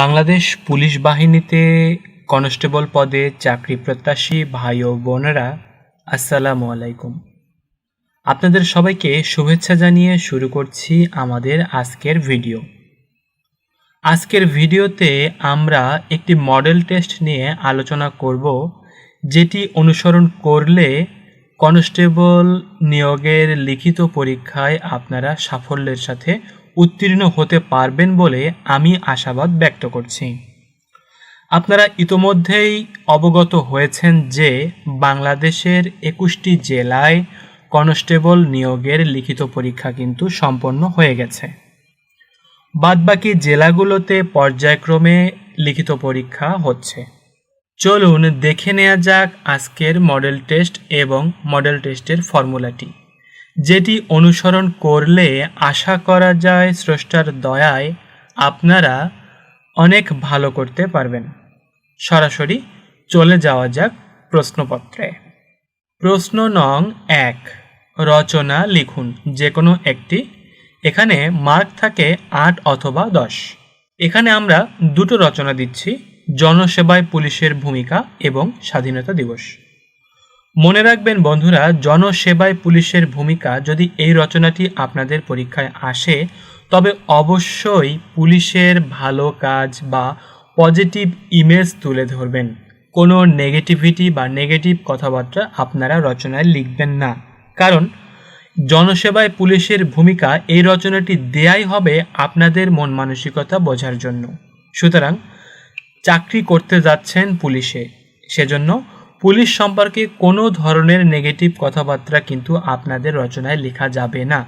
Bangladesh police বাহিনীতে constable পদে চাকরি প্রত্যাশী ভাই ও বোনেরা, আসসালামু আলাইকুম। আপনাদের সবাইকে শুভেচ্ছা জানিয়ে শুরু করছি আমাদের আজকের ভিডিও। আজকের ভিডিওতে আমরা একটি মডেল টেস্ট নিয়ে আলোচনা করব, যেটি অনুসরণ করলে কনস্টেবল নিয়োগের লিখিত পরীক্ষায় আপনারা সাফল্যের সাথে উত্তীর্ণ হতে পারবেন বলে আমি আশাবাদ ব্যক্ত করছি। আপনারা ইতোমধ্যেই অবগত হয়েছেন যে বাংলাদেশের একুশটি জেলায় কনস্টেবল নিয়োগের লিখিত পরীক্ষা কিন্তু সম্পন্ন হয়ে গেছে। বাদবাকি জেলাগুলোতে পর্যায়ক্রমে লিখিত পরীক্ষা হচ্ছে। চলুন দেখে নেওয়া যাক আজকের মডেল টেস্ট এবং মডেল টেস্টের ফর্মুলাটি। যেটি অনুসরণ করলে আশা করা যায় স্রষ্টার দয়ায় আপনারা অনেক ভালো করতে পারবেন। সরাসরি চলে যাওয়া যাক প্রশ্নপত্রে। প্রশ্ন নং এক, রচনা লিখুন যে কোনো একটি। এখানে মার্ক থাকে আট অথবা দশ। এখানে আমরা দুটো রচনা দিচ্ছি, জনসেবায় পুলিশের ভূমিকা এবং স্বাধীনতা দিবস। মনে রাখবেন বন্ধুরা, জনসেবায় পুলিশের ভূমিকা যদি এই রচনাটি আপনাদের পরীক্ষায় আসে, তবে অবশ্যই পুলিশের ভালো কাজ বা পজিটিভ ইমেজ তুলে ধরবেন। কোনো নেগেটিভিটি বা নেগেটিভ কথাবার্তা আপনারা রচনায় লিখবেন না। কারণ, জনসেবায় পুলিশের ভূমিকা এই রচনাটি দেয়াই হবে আপনাদের মন মানসিকতা বোঝার জন্য। সুতরাং, চাকরি করতে যাচ্ছেন পুলিশে। সেজন্য পুলিশ সম্পর্কে কোনো ধরনের নেগেটিভ কথাবার্তা কিন্তু আপনাদের রচনায় লেখা যাবে না।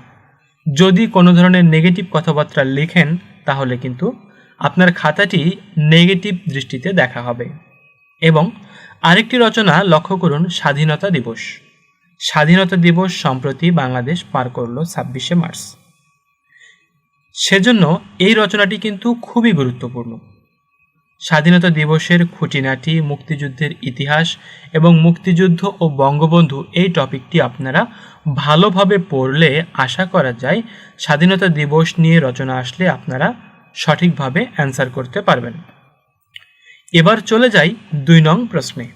যদি কোনো ধরনের নেগেটিভ কথাবার্তা লেখেন, তাহলে কিন্তু আপনার খাতাটি নেগেটিভ দৃষ্টিতে দেখা হবে। এবং আরেকটি রচনা লক্ষ্য করুন, স্বাধীনতা দিবস। স্বাধীনতা দিবস সম্প্রতি বাংলাদেশ পার করল ছাব্বিশে মার্চ। সেজন্য এই রচনাটি কিন্তু খুবই গুরুত্বপূর্ণ। স্বাধীনতা দিবসের খুঁটিনাটি, মুক্তিযুদ্ধের ইতিহাস এবং মুক্তিযুদ্ধ ও বঙ্গবন্ধু এই টপিকটি আপনারা ভালোভাবে পড়লে আশা করা যায় স্বাধীনতা দিবস নিয়ে রচনা আসলে আপনারা সঠিকভাবে অ্যান্সার করতে পারবেন। এবার চলে যাই দুই নং প্রশ্নে।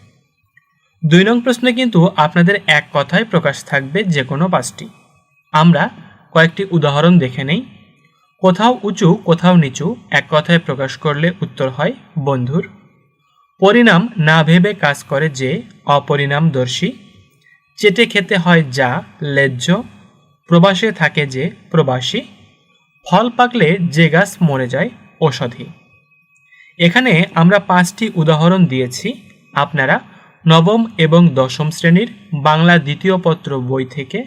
দুই নং প্রশ্নে কিন্তু আপনাদের এক কথায় প্রকাশ থাকবে যে কোনো পাঁচটি। আমরা কয়েকটি উদাহরণ দেখে নেই। কোথাও উঁচু, কোথাও নিচু, এক কথায় প্রকাশ করলে উত্তর হয় বন্ধুর। পরিণাম না ভেবে কাজ করে যে অপরিণামদর্শী। চেটে খেতে হয় যা লেজ্জ, প্রবাসে থাকে যে প্রবাসী। ফল পাকলে যে গাছ মরে যায় ঔষধি। এখানে আমরা পাঁচটি উদাহরণ দিয়েছি। আপনারা নবম এবং দশম শ্রেণির বাংলা দ্বিতীয় পত্র বই থেকে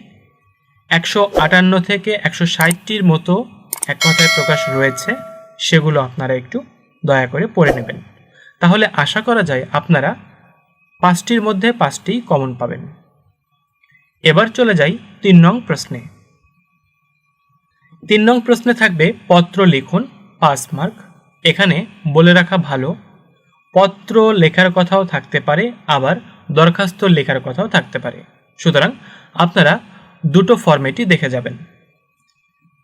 একশো আটান্ন থেকে একশো ষাটটির মতো এক কথায় প্রকাশ রয়েছে, সেগুলো আপনারা একটু দয়া করে পড়ে নেবেন। তাহলে আশা করা যায় আপনারা পাঁচটির মধ্যে পাঁচটি কমন পাবেন। এবার চলে যাই তিন নং প্রশ্নে। তিন নং প্রশ্নে থাকবে পত্র লিখুন, পাস মার্ক। এখানে বলে রাখা ভালো, পত্র লেখার কথাও থাকতে পারে, আবার দরখাস্ত লেখার কথাও থাকতে পারে। সুতরাং আপনারা দুটো ফরম্যাটই দেখে যাবেন।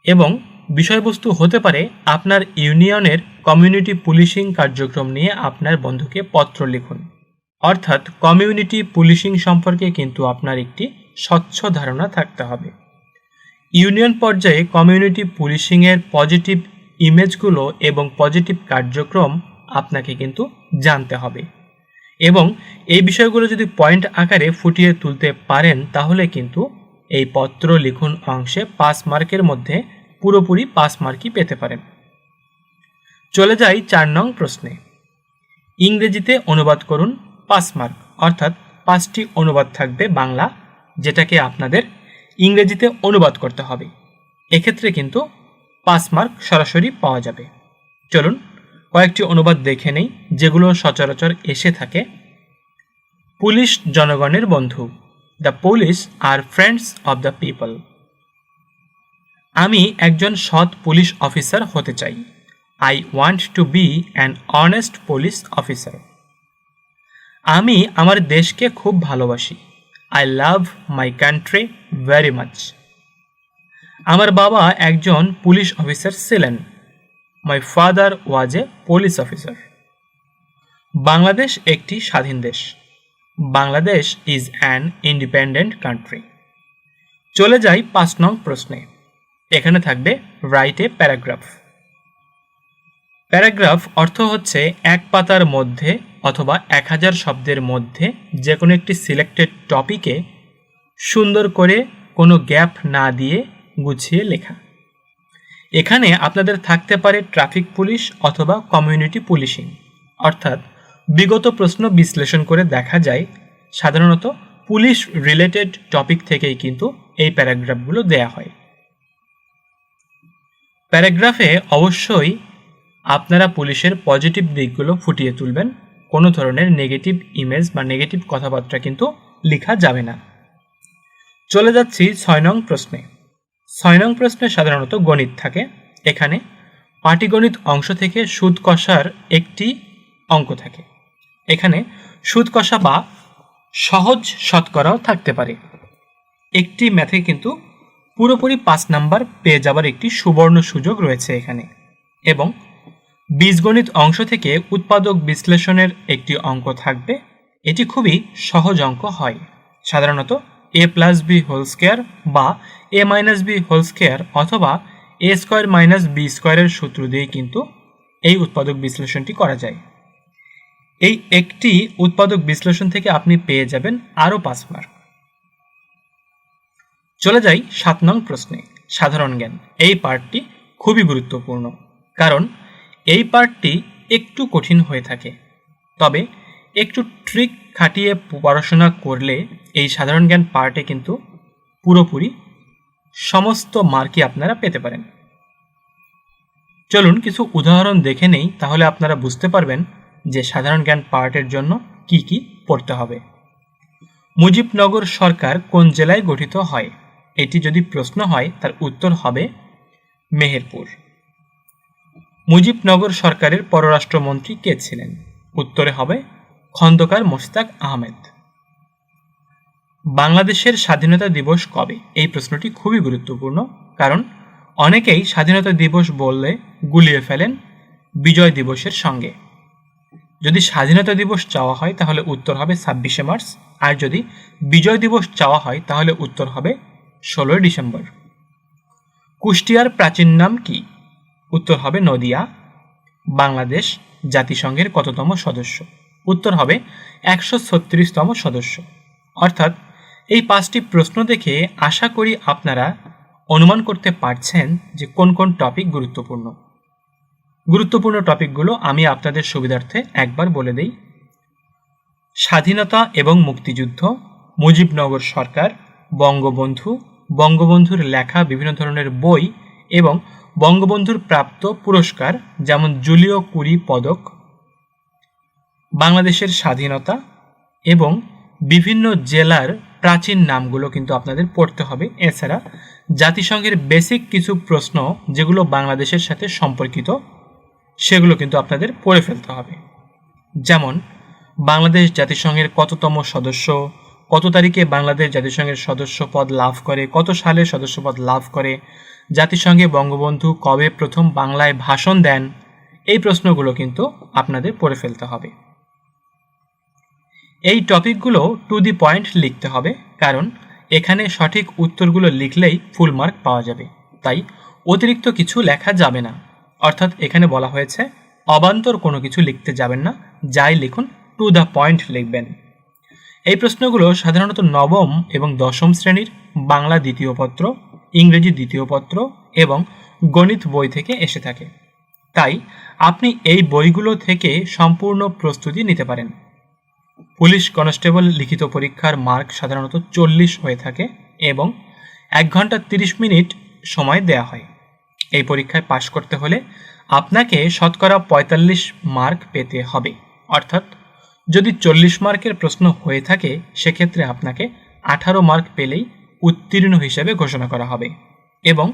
এবং বিষয়বস্তু হতে পারে আপনার ইউনিয়নের কমিউনিটি পুলিশিং কার্যক্রম নিয়ে আপনার বন্ধুকে পত্র লিখুন। অর্থাৎ কমিউনিটি পুলিশিং সম্পর্কে কিন্তু আপনার একটি স্বচ্ছ ধারণা থাকতে হবে। ইউনিয়ন পর্যায়ে কমিউনিটি পুলিশিংয়ের পজিটিভ ইমেজগুলো এবং পজিটিভ কার্যক্রম আপনাকে কিন্তু জানতে হবে। এবং এই বিষয়গুলো যদি পয়েন্ট আকারে ফুটিয়ে তুলতে পারেন, তাহলে কিন্তু এই পত্র লিখুন অংশে পাঁচ মার্কের মধ্যে পুরোপুরি পাস মার্কই পেতে পারেন চলে যাই চার নং প্রশ্নে। ইংরেজিতে অনুবাদ করুন পাস মার্ক, অর্থাৎ পাঁচটি অনুবাদ থাকবে বাংলা, যেটাকে আপনাদের ইংরেজিতে অনুবাদ করতে হবে। এক্ষেত্রে কিন্তু পাস মার্ক সরাসরি পাওয়া যাবে। চলুন কয়েকটি অনুবাদ দেখে নেই, যেগুলো সচরাচর এসে থাকে। পুলিশ জনগণের বন্ধু, the police are friends of the people. আমি একজন সৎ পুলিশ অফিসার হতে চাই। I want to be an honest police officer আমি আমার দেশকে খুব ভালোবাসি। I love my country very much আমার বাবা একজন পুলিশ অফিসার ছিলেন। My father was a police officer Bangladesh একটি স্বাধীন দেশ। Bangladesh is an independent country চলে যাই পাঁচ নং প্রশ্নে। এখানে থাকবে রাইট এ প্যারাগ্রাফ প্যারাগ্রাফ অর্থ হচ্ছে এক পাতার মধ্যে অথবা এক হাজার শব্দের মধ্যে যে কোনো একটি সিলেক্টেড টপিকে সুন্দর করে কোনো গ্যাপ না দিয়ে গুছিয়ে লেখা। এখানে আপনাদের থাকতে পারে ট্রাফিক পুলিশ অথবা কমিউনিটি পুলিশিং অর্থাৎ বিগত প্রশ্ন বিশ্লেষণ করে দেখা যায়, সাধারণত পুলিশ রিলেটেড টপিক থেকেই কিন্তু এই প্যারাগ্রাফগুলো দেয়া হয়। প্যারাগ্রাফে অবশ্যই আপনারা পুলিশের পজিটিভ দিকগুলো ফুটিয়ে তুলবেন। কোনো ধরনের নেগেটিভ ইমেজ বা নেগেটিভ কথাবার্তা কিন্তু লেখা যাবে না। চলে যাচ্ছি ছয় নং প্রশ্নে। ছয় নং প্রশ্নে সাধারণত গণিত থাকে। এখানে পাটিগণিত অংশ থেকে সুদ কষার একটি অঙ্ক থাকে। এখানে সুদ কষা বা সহজ শতকরাও থাকতে পারে। একটি ম্যাথে কিন্তু পুরোপুরি পাঁচ নাম্বার পেয়ে যাবার একটি সুবর্ণ সুযোগ রয়েছে এখানে। এবং বীজগণিত অংশ থেকে উৎপাদক বিশ্লেষণের একটি অঙ্ক থাকবে। এটি খুবই সহজ অঙ্ক হয়। সাধারণত A plus B whole square বা A minus B whole square অথবা এ স্কোয়ার মাইনাস বি স্কোয়ারের সূত্র দিয়ে কিন্তু এই উৎপাদক বিশ্লেষণটি করা যায়। এই একটি উৎপাদক বিশ্লেষণ থেকে আপনি পেয়ে যাবেন আরও পাঁচ মার্ক চলে যাই সাত নং প্রশ্নে। সাধারণ জ্ঞান, এই পার্টটি খুবই গুরুত্বপূর্ণ, কারণ এই পার্টটি একটু কঠিন হয়ে থাকে। তবে একটু ট্রিক খাটিয়ে পড়াশোনা করলে এই সাধারণ জ্ঞান পার্টে কিন্তু পুরোপুরি সমস্ত মার্কই আপনারা পেতে পারেন। চলুন কিছু উদাহরণ দেখে নেই, তাহলে আপনারা বুঝতে পারবেন যে সাধারণ জ্ঞান পার্টের জন্য কি কি পড়তে হবে। মুজিবনগর সরকার কোন জেলায় গঠিত হয়? এটি যদি প্রশ্ন হয়, তার উত্তর হবে মেহেরপুর। মুজিবনগর সরকারের পররাষ্ট্রমন্ত্রী কে ছিলেন? উত্তরে হবে খন্দকার মোস্তাক আহমেদ। বাংলাদেশের স্বাধীনতা দিবস কবে? এই প্রশ্নটি খুবই গুরুত্বপূর্ণ, কারণ অনেকেই স্বাধীনতা দিবস বললে গুলিয়ে ফেলেন বিজয় দিবসের সঙ্গে। যদি স্বাধীনতা দিবস চাওয়া হয়, তাহলে উত্তর হবে ছাব্বিশে মার্চ, আর যদি বিজয় দিবস চাওয়া হয়, তাহলে উত্তর হবে ষোলোই ডিসেম্বর। কুষ্টিয়ার প্রাচীন নাম কি? উত্তর হবে নদিয়া। বাংলাদেশ জাতিসংঘের কততম সদস্য? উত্তর হবে একশো ছত্রিশতম সদস্য। অর্থাৎ এই পাঁচটি প্রশ্ন দেখে আশা করি আপনারা অনুমান করতে পারছেন যে কোন কোন টপিক গুরুত্বপূর্ণ। গুরুত্বপূর্ণ টপিকগুলো আমি আপনাদের সুবিধার্থে একবার বলে দেই। স্বাধীনতা এবং মুক্তিযুদ্ধ, মুজিবনগর সরকার, বঙ্গবন্ধু বঙ্গবন্ধুর লেখা বিভিন্ন ধরনের বই এবং বঙ্গবন্ধুর প্রাপ্ত পুরস্কার, যেমন জুলিও কুরি পদক, বাংলাদেশের স্বাধীনতা এবং বিভিন্ন জেলার প্রাচীন নামগুলো কিন্তু আপনাদের পড়তে হবে। এছাড়া জাতিসংঘের বেসিক কিছু প্রশ্ন যেগুলো বাংলাদেশের সাথে সম্পর্কিত, সেগুলো কিন্তু আপনাদের পড়ে ফেলতে হবে। যেমন, বাংলাদেশ জাতিসংঘের কততম সদস্য কত তারিখে বাংলাদেশ জাতিসংঘের সদস্য পদ লাভ করে, কত সালে সদস্যপদ লাভ করে, জাতিসংঘে বঙ্গবন্ধু কবে প্রথম বাংলায় ভাষণ দেন, এই প্রশ্নগুলো কিন্তু আপনাদের পড়ে ফেলতে হবে। এই টপিকগুলো টু দি পয়েন্ট লিখতে হবে, কারণ এখানে সঠিক উত্তরগুলো লিখলেই ফুল মার্ক পাওয়া যাবে। তাই অতিরিক্ত কিছু লেখা যাবে না। অর্থাৎ এখানে বলা হয়েছে, অবান্তর কোনো কিছু লিখতে যাবেন না, যাই লিখুন টু দ্য পয়েন্ট লিখবেন। এই প্রশ্নগুলো সাধারণত নবম এবং দশম শ্রেণির বাংলা দ্বিতীয় পত্র, ইংরেজি দ্বিতীয় পত্র এবং গণিত বই থেকে এসে থাকে। তাই আপনি এই বইগুলো থেকে সম্পূর্ণ প্রস্তুতি নিতে পারেন। পুলিশ কনস্টেবল লিখিত পরীক্ষার মার্ক সাধারণত চল্লিশ হয়ে থাকে এবং এক ঘণ্টা তিরিশ মিনিট সময় দেয়া হয়। এই পরীক্ষায় পাশ করতে হলে আপনাকে শতকরা পঁয়তাল্লিশ মার্ক পেতে হবে। অর্থাৎ যদি চল্লিশ মার্কের প্রশ্ন হয়ে থাকে, সেক্ষেত্রে আপনাকে আঠারো মার্ক পেলেই উত্তীর্ণ হিসেবে ঘোষণা করা হবে। এবং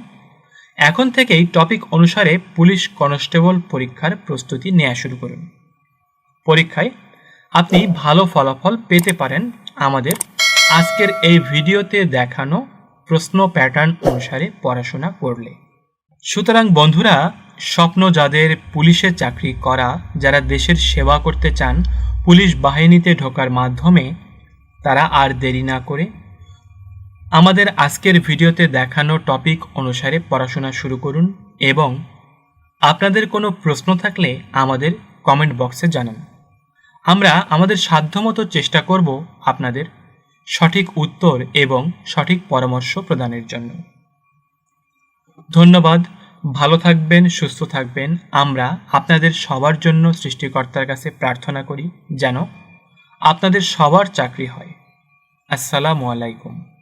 এখন থেকেই টপিক অনুসারে পুলিশ কনস্টেবল পরীক্ষার প্রস্তুতি নেওয়া শুরু করুন। পরীক্ষায় আপনি ভালো ফলাফল পেতে পারেন আমাদের আজকের এই ভিডিওতে দেখানো প্রশ্ন প্যাটার্ন অনুসারে পড়াশোনা করলে। সুতরাং বন্ধুরা স্বপ্ন যাদের পুলিশে চাকরি করা, যারা দেশের সেবা করতে চান পুলিশ বাহিনীতে ঢোকার মাধ্যমে তারা আর দেরি না করে আমাদের আজকের ভিডিওতে দেখানো টপিক অনুসারে পড়াশোনা শুরু করুন এবং আপনাদের কোনো প্রশ্ন থাকলে আমাদের কমেন্ট বক্সে জানান। আমরা আমাদের সাধ্যমতো চেষ্টা করব আপনাদের সঠিক উত্তর এবং সঠিক পরামর্শ প্রদানের জন্য। ধন্যবাদ। ভালো থাকবেন, সুস্থ থাকবেন। আমরা আপনাদের সবার জন্য সৃষ্টিকর্তার কাছে প্রার্থনা করি যেন আপনাদের সবার চাকরি হয়। আসসালামু আলাইকুম।